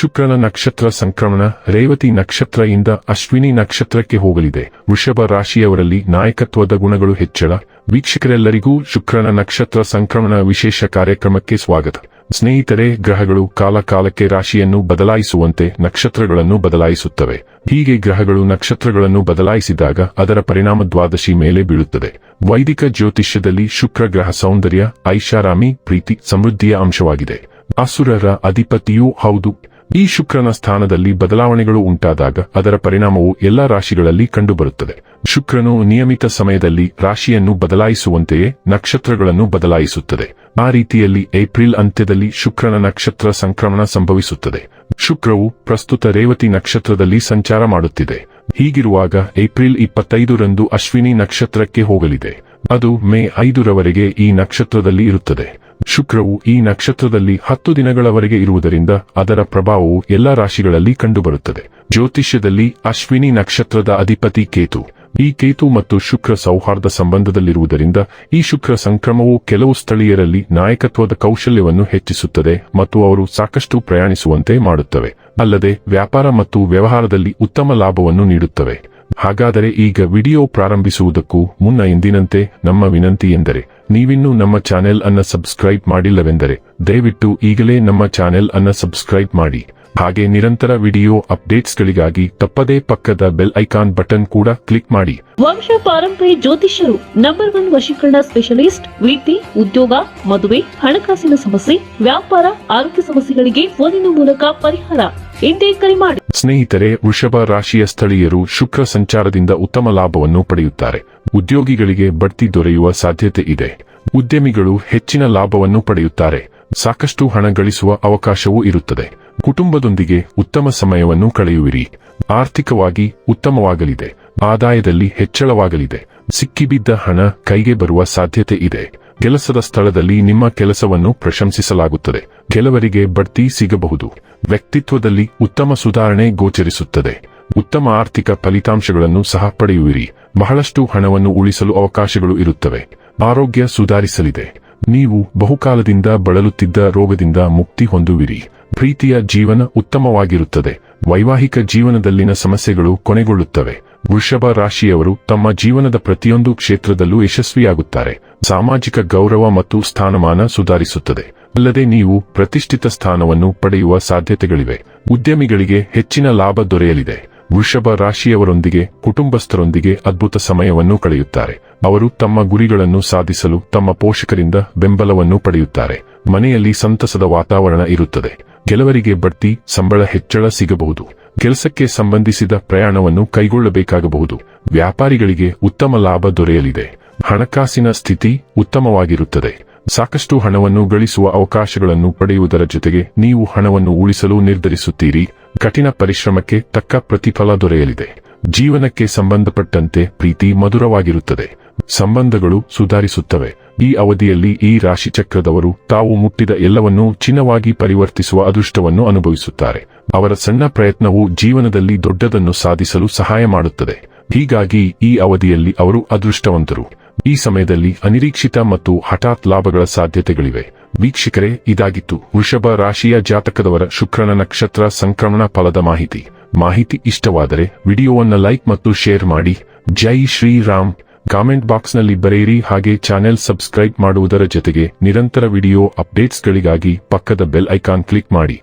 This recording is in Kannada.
ಶುಕ್ರನ ನಕ್ಷತ್ರ ಸಂಕ್ರಮಣ, ರೇವತಿ ನಕ್ಷತ್ರ ಇಂದ ಅಶ್ವಿನಿ ನಕ್ಷತ್ರಕ್ಕೆ ಹೋಗಲಿದೆ. ವೃಷಭ ರಾಶಿಯವರಲ್ಲಿ ನಾಯಕತ್ವದ ಗುಣಗಳು ಹೆಚ್ಚಳ. ವೀಕ್ಷಕರೆಲ್ಲರಿಗೂ ಶುಕ್ರನ ನಕ್ಷತ್ರ ಸಂಕ್ರಮಣ ವಿಶೇಷ ಕಾರ್ಯಕ್ರಮಕ್ಕೆ ಸ್ವಾಗತ. ಸ್ನೇಹಿತರೆ, ಗ್ರಹಗಳು ಕಾಲಕಾಲಕ್ಕೆ ರಾಶಿಯನ್ನು ಬದಲಾಯಿಸುವಂತೆ ನಕ್ಷತ್ರಗಳನ್ನು ಬದಲಾಯಿಸುತ್ತವೆ. ಹೀಗೆ ಗ್ರಹಗಳು ನಕ್ಷತ್ರಗಳನ್ನು ಬದಲಾಯಿಸಿದಾಗ ಅದರ ಪರಿಣಾಮ ದ್ವಾದಶಿ ಮೇಲೆ ಬೀಳುತ್ತದೆ. ವೈದಿಕ ಜ್ಯೋತಿಷ್ಯದಲ್ಲಿ ಶುಕ್ರ ಗ್ರಹ ಸೌಂದರ್ಯ, ಐಷಾರಾಮಿ, ಪ್ರೀತಿ, ಸಮೃದ್ಧಿಯ ಅಂಶವಾಗಿದೆ. ಅಸುರರ ಅಧಿಪತಿಯೂ ಹೌದು. ಈ ಶುಕ್ರನ ಸ್ಥಾನದಲ್ಲಿ ಬದಲಾವಣೆಗಳು ಉಂಟಾದಾಗ ಅದರ ಪರಿಣಾಮವು ಎಲ್ಲಾ ರಾಶಿಗಳಲ್ಲಿ ಕಂಡುಬರುತ್ತದೆ. ಶುಕ್ರನು ನಿಯಮಿತ ಸಮಯದಲ್ಲಿ ರಾಶಿಯನ್ನು ಬದಲಾಯಿಸುವಂತೆಯೇ ನಕ್ಷತ್ರಗಳನ್ನು ಬದಲಾಯಿಸುತ್ತದೆ. ಆ ರೀತಿಯಲ್ಲಿ ಏಪ್ರಿಲ್ ಅಂತ್ಯದಲ್ಲಿ ಶುಕ್ರನ ನಕ್ಷತ್ರ ಸಂಕ್ರಮಣ ಸಂಭವಿಸುತ್ತದೆ. ಶುಕ್ರವು ಪ್ರಸ್ತುತ ರೇವತಿ ನಕ್ಷತ್ರದಲ್ಲಿ ಸಂಚಾರ ಮಾಡುತ್ತಿದೆ. ಹೀಗಿರುವಾಗ ಏಪ್ರಿಲ್ ಇಪ್ಪತ್ತೈದರಂದು ಅಶ್ವಿನಿ ನಕ್ಷತ್ರಕ್ಕೆ ಹೋಗಲಿದೆ. ಅದು ಮೇ ಐದರವರೆಗೆ ಈ ನಕ್ಷತ್ರದಲ್ಲಿ ಇರುತ್ತದೆ. ಶುಕ್ರವು ಈ ನಕ್ಷತ್ರದಲ್ಲಿ ಹತ್ತು ದಿನಗಳವರೆಗೆ ಇರುವುದರಿಂದ ಅದರ ಪ್ರಭಾವವು ಎಲ್ಲಾ ರಾಶಿಗಳಲ್ಲಿ ಕಂಡುಬರುತ್ತದೆ. ಜ್ಯೋತಿಷ್ಯದಲ್ಲಿ ಅಶ್ವಿನಿ ನಕ್ಷತ್ರದ ಅಧಿಪತಿ ಕೇತು. ಈ ಕೇತು ಮತ್ತು ಶುಕ್ರ ಸೌಹಾರ್ದ ಸಂಬಂಧದಲ್ಲಿರುವುದರಿಂದ ಈ ಶುಕ್ರ ಸಂಕ್ರಮವು ಕೆಲವು ಸ್ಥಳೀಯರಲ್ಲಿ ನಾಯಕತ್ವದ ಕೌಶಲ್ಯವನ್ನು ಹೆಚ್ಚಿಸುತ್ತದೆ ಮತ್ತು ಅವರು ಸಾಕಷ್ಟು ಪ್ರಯಾಣಿಸುವಂತೆ ಮಾಡುತ್ತವೆ. ಅಲ್ಲದೆ ವ್ಯಾಪಾರ ಮತ್ತು ವ್ಯವಹಾರದಲ್ಲಿ ಉತ್ತಮ ಲಾಭವನ್ನು ನೀಡುತ್ತವೆ. ಹಾಗಾದರೆ ಈಗ ವಿಡಿಯೋ ಪ್ರಾರಂಭಿಸುವುದಕ್ಕೂ ಮುನ್ನ ಎಂದಿನಂತೆ ನಮ್ಮ ವಿನಂತಿ ಎಂದರೆ, ನೀವಿನ್ನೂ ನಮ್ಮ ಚಾನೆಲ್ ಅನ್ನ ಸಬ್ಸ್ಕ್ರೈಬ್ ಮಾಡಿಲ್ಲವೆಂದರೆ, ದಯವಿಟ್ಟು ಈಗಲೇ ನಮ್ಮ ಚಾನೆಲ್ ಅನ್ನ ಸಬ್ಸ್ಕ್ರೈಬ್ ಮಾಡಿ. ಹಾಗೆ ನಿರಂತರ ವಿಡಿಯೋ ಅಪ್ಡೇಟ್ಸ್ ಗಳಿಗಾಗಿ ತಪ್ಪದೇ ಪಕ್ಕದ ಬೆಲ್ ಐಕಾನ್ ಬಟನ್ ಕೂಡ ಕ್ಲಿಕ್ ಮಾಡಿ. ವಂಶ ಪಾರಂಪರಿ ಜ್ಯೋತಿಷ್ಯರು ನಂಬರ್ ಒನ್ ವಶೀಕರಣ ಸ್ಪೆಷಲಿಸ್ಟ್ ವೃತ್ತಿ ಉದ್ಯೋಗ ಮದುವೆ ಹಣಕಾಸಿನ ಸಮಸ್ಯೆ ವ್ಯಾಪಾರ ಆರೋಗ್ಯ ಸಮಸ್ಯೆಗಳಿಗೆ ಫೋನಿನ ಮೂಲಕ ಪರಿಹಾರ ಎಂದೇ ಕರೆ ಮಾಡಿ. ಸ್ನೇಹಿತರೆ ವೃಷಭ ರಾಶಿಯ ಸ್ಥಳೀಯರು ಶುಕ್ರ ಸಂಚಾರದಿಂದ ಉತ್ತಮ ಲಾಭವನ್ನು ಪಡೆಯುತ್ತಾರೆ. ಉದ್ಯೋಗಿಗಳಿಗೆ ಬಡ್ತಿ ದೊರೆಯುವ ಸಾಧ್ಯತೆ ಇದೆ. ಉದ್ಯಮಿಗಳು ಹೆಚ್ಚಿನ ಲಾಭವನ್ನು ಪಡೆಯುತ್ತಾರೆ. ಸಾಕಷ್ಟು ಹಣ ಗಳಿಸುವ ಅವಕಾಶವೂ ಇರುತ್ತದೆ. ಕುಟುಂಬದೊಂದಿಗೆ ಉತ್ತಮ ಸಮಯವನ್ನು ಕಳೆಯುವಿರಿ. ಆರ್ಥಿಕವಾಗಿ ಉತ್ತಮವಾಗಲಿದೆ. ಆದಾಯದಲ್ಲಿ ಹೆಚ್ಚಳವಾಗಲಿದೆ. ಸಿಕ್ಕಿಬಿದ್ದ ಹಣ ಕೈಗೆ ಬರುವ ಸಾಧ್ಯತೆ ಇದೆ. ಕೆಲಸದ ಸ್ಥಳದಲ್ಲಿ ನಿಮ್ಮ ಕೆಲಸವನ್ನು ಪ್ರಶಂಸಿಸಲಾಗುತ್ತದೆ. ಕೆಲವರಿಗೆ ಬಡ್ತಿ ಸಿಗಬಹುದು. ವ್ಯಕ್ತಿತ್ವದಲ್ಲಿ ಉತ್ತಮ ಸುಧಾರಣೆ ಗೋಚರಿಸುತ್ತದೆ. ಉತ್ತಮ ಆರ್ಥಿಕ ಫಲಿತಾಂಶಗಳನ್ನು ಸಹ ಪಡೆಯುವಿರಿ. ಬಹಳಷ್ಟು ಹಣವನ್ನು ಉಳಿಸಲು ಅವಕಾಶಗಳು ಇರುತ್ತವೆ. ಆರೋಗ್ಯ ಸುಧಾರಿಸಲಿದೆ. ನೀವು ಬಹುಕಾಲದಿಂದ ಬಳಲುತ್ತಿದ್ದ ರೋಗದಿಂದ ಮುಕ್ತಿ ಹೊಂದುವಿರಿ. ಪ್ರೀತಿಯ ಜೀವನ ಉತ್ತಮವಾಗಿರುತ್ತದೆ. ವೈವಾಹಿಕ ಜೀವನದಲ್ಲಿನ ಸಮಸ್ಯೆಗಳು ಕೊನೆಗೊಳ್ಳುತ್ತವೆ. ವೃಷಭ ರಾಶಿಯವರು ತಮ್ಮ ಜೀವನದ ಪ್ರತಿಯೊಂದು ಕ್ಷೇತ್ರದಲ್ಲೂ ಯಶಸ್ವಿಯಾಗುತ್ತಾರೆ. ಸಾಮಾಜಿಕ ಗೌರವ ಮತ್ತು ಸ್ಥಾನಮಾನ ಸುಧಾರಿಸುತ್ತದೆ. ಅಲ್ಲದೆ ನೀವು ಪ್ರತಿಷ್ಠಿತ ಸ್ಥಾನವನ್ನು ಪಡೆಯುವ ಸಾಧ್ಯತೆಗಳಿವೆ. ಉದ್ಯಮಿಗಳಿಗೆ ಹೆಚ್ಚಿನ ಲಾಭ ದೊರೆಯಲಿದೆ. ವೃಷಭ ರಾಶಿಯವರೊಂದಿಗೆ, ಕುಟುಂಬಸ್ಥರೊಂದಿಗೆ ಅದ್ಭುತ ಸಮಯವನ್ನು ಕಳೆಯುತ್ತಾರೆ. ಅವರು ತಮ್ಮ ಗುರಿಗಳನ್ನು ಸಾಧಿಸಲು ತಮ್ಮ ಪೋಷಕರಿಂದ ಬೆಂಬಲವನ್ನು ಪಡೆಯುತ್ತಾರೆ. ಮನೆಯಲ್ಲಿ ಸಂತಸದ ವಾತಾವರಣ ಇರುತ್ತದೆ. ಕೆಲವರಿಗೆ ಬಡ್ತಿ, ಸಂಬಳ ಹೆಚ್ಚಳ ಸಿಗಬಹುದು. ಕೆಲಸಕ್ಕೆ ಸಂಬಂಧಿಸಿದ ಪ್ರಯಾಣವನ್ನು ಕೈಗೊಳ್ಳಬೇಕಾಗಬಹುದು. ವ್ಯಾಪಾರಿಗಳಿಗೆ ಉತ್ತಮ ಲಾಭ ದೊರೆಯಲಿದೆ. ಹಣಕಾಸಿನ ಸ್ಥಿತಿ ಉತ್ತಮವಾಗಿರುತ್ತದೆ. ಸಾಕಷ್ಟು ಹಣವನ್ನು ಗಳಿಸುವ ಅವಕಾಶಗಳನ್ನು ಪಡೆಯುವುದರ ಜೊತೆಗೆ ನೀವು ಹಣವನ್ನು ಉಳಿಸಲು ನಿರ್ಧರಿಸುತ್ತೀರಿ. ಕಠಿಣ ಪರಿಶ್ರಮಕ್ಕೆ ತಕ್ಕ ಪ್ರತಿಫಲ ದೊರೆಯಲಿದೆ. ಜೀವನಕ್ಕೆ ಸಂಬಂಧಪಟ್ಟಂತೆ ಪ್ರೀತಿ ಮಧುರವಾಗಿರುತ್ತದೆ. ಸಂಬಂಧಗಳು ಸುಧಾರಿಸುತ್ತವೆ. ಈ ಅವಧಿಯಲ್ಲಿ ಈ ರಾಶಿಚಕ್ರದವರು ತಾವು ಮುಟ್ಟಿದ ಎಲ್ಲವನ್ನೂ ಚಿನ್ನವಾಗಿ ಪರಿವರ್ತಿಸುವ ಅದೃಷ್ಟವನ್ನು ಅನುಭವಿಸುತ್ತಾರೆ. ಅವರ ಸಣ್ಣ ಪ್ರಯತ್ನವು ಜೀವನದಲ್ಲಿ ದೊಡ್ಡದನ್ನು ಸಾಧಿಸಲು ಸಹಾಯ ಮಾಡುತ್ತದೆ. ಹೀಗಾಗಿ ಈ ಅವಧಿಯಲ್ಲಿ ಅವರು ಅದೃಷ್ಟವಂತರು. ಈ ಸಮಯದಲ್ಲಿ ಅನಿರೀಕ್ಷಿತ ಮತ್ತು ಹಠಾತ್ ಲಾಭಗಳ ಸಾಧ್ಯತೆಗಳಿವೆ. ವೀಕ್ಷಕರೇ, ಇದಾಗಿತ್ತು ವೃಷಭ ರಾಶಿಯ ಜಾತಕದವರ ಶುಕ್ರನ ನಕ್ಷತ್ರ ಸಂಕ್ರಮಣ ಫಲದ ಮಾಹಿತಿ. ಮಾಹಿತಿ ಇಷ್ಟವಾದರೆ ವಿಡಿಯೋವನ್ನ ಲೈಕ್ ಮತ್ತು ಶೇರ್ ಮಾಡಿ. ಜೈ ಶ್ರೀರಾಮ್. ಕಾಮೆಂಟ್ ಬಾಕ್ಸ್ನಲ್ಲಿ ಬರೆಯಿರಿ ಹಾಗೆ ಚಾನೆಲ್ ಸಬ್ಸ್ಕ್ರೈಬ್ ಮಾಡುವುದರ ಜೊತೆಗೆ ನಿರಂತರ ವಿಡಿಯೋ ಅಪ್ಡೇಟ್ಸ್ಗಳಿಗಾಗಿ ಪಕ್ಕದ ಬೆಲ್ ಐಕಾನ್ ಕ್ಲಿಕ್ ಮಾಡಿ.